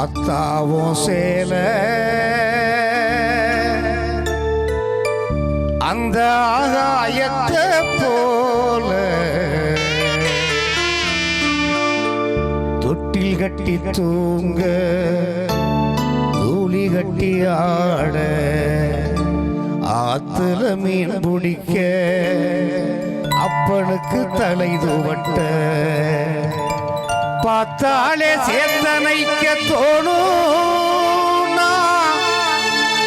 ஆத்தாவும் சேல. அந்த ஆகாயத்தை போல தொட்டில் கட்டி தூங்க தூளி கட்டி ஆட ஆத்துல மீன் பிடிக்க அப்பனுக்கு தலை துவட்ட. பார்த்தாலே சேத்தனைக்க தோணும்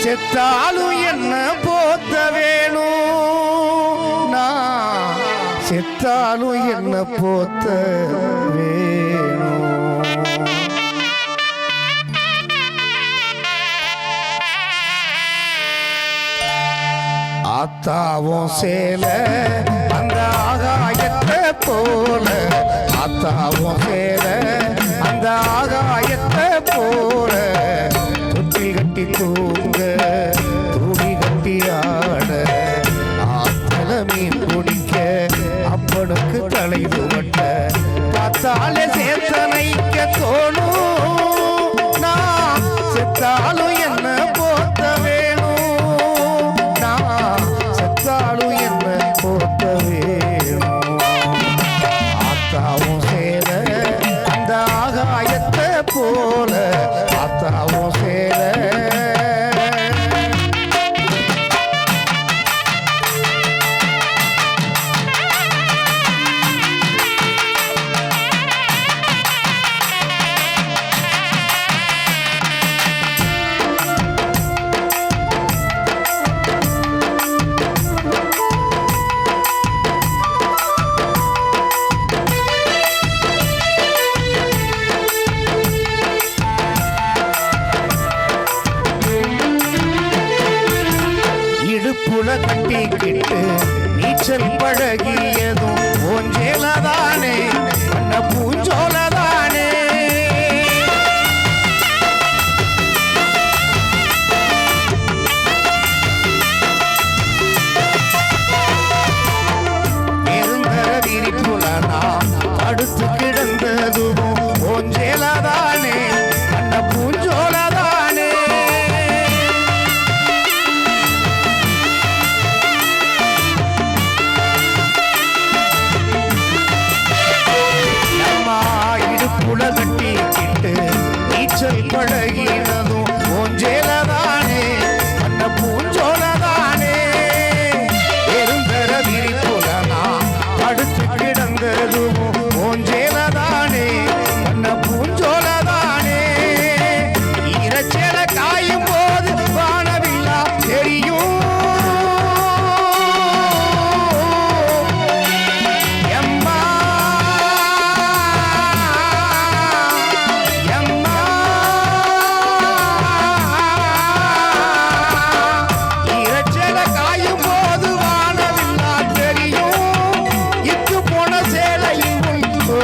செத்தாலும் என்ன போத்த வேணும். நான் செத்தாலும் என்ன போத்த வேணும். ஆத்தாவும் சேல. அந்த ஆகாயத்தை போல ஆத்தாவும் சேல. அந்த ஆகாயத்தை போல தொட்டி கட்டி தூங்க துணி கட்டி ஆட ஆத்தல மீன் குடிக்க அப்பனுக்கு தலை துவட்ட பார்த்தாலே சேர்த்தனைக்க தோணும். கட்டிக்கிட்டு நீச்சல் பழகியதும் ஒன்றேலதானே பண்ண பூஞ்சோலதானே. பெருந்தர விரிப்புல அடுத்து கிடந்ததுவும்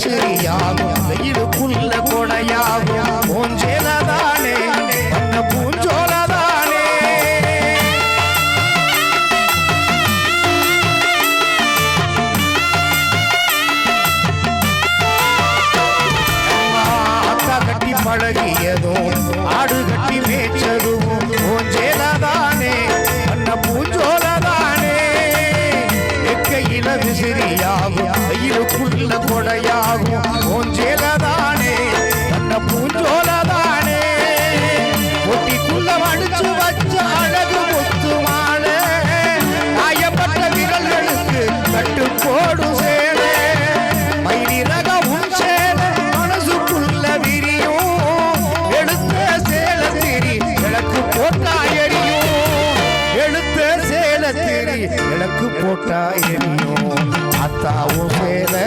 விசிறியாகும் வெயிலுக்குள்ள கொடையாகும். மூஞ்சேலதானே அந்த பூஞ்சோலதானே. கட்டி பழகி உஞ்சோலதானே ஒட்டிக்குள்ள வடிச்சு வச்ச அழகு முத்துமானே. காயப்பட்ட விரல்களுக்கு கட்டு போடு சேலே மைவிரக உன் சேல மனசுக்குள்ள விரியும். எடுத்த சேல திரி விளக்கு போட்டா எரியும். எடுத்த சேல திரி அத்தாவும் சேலை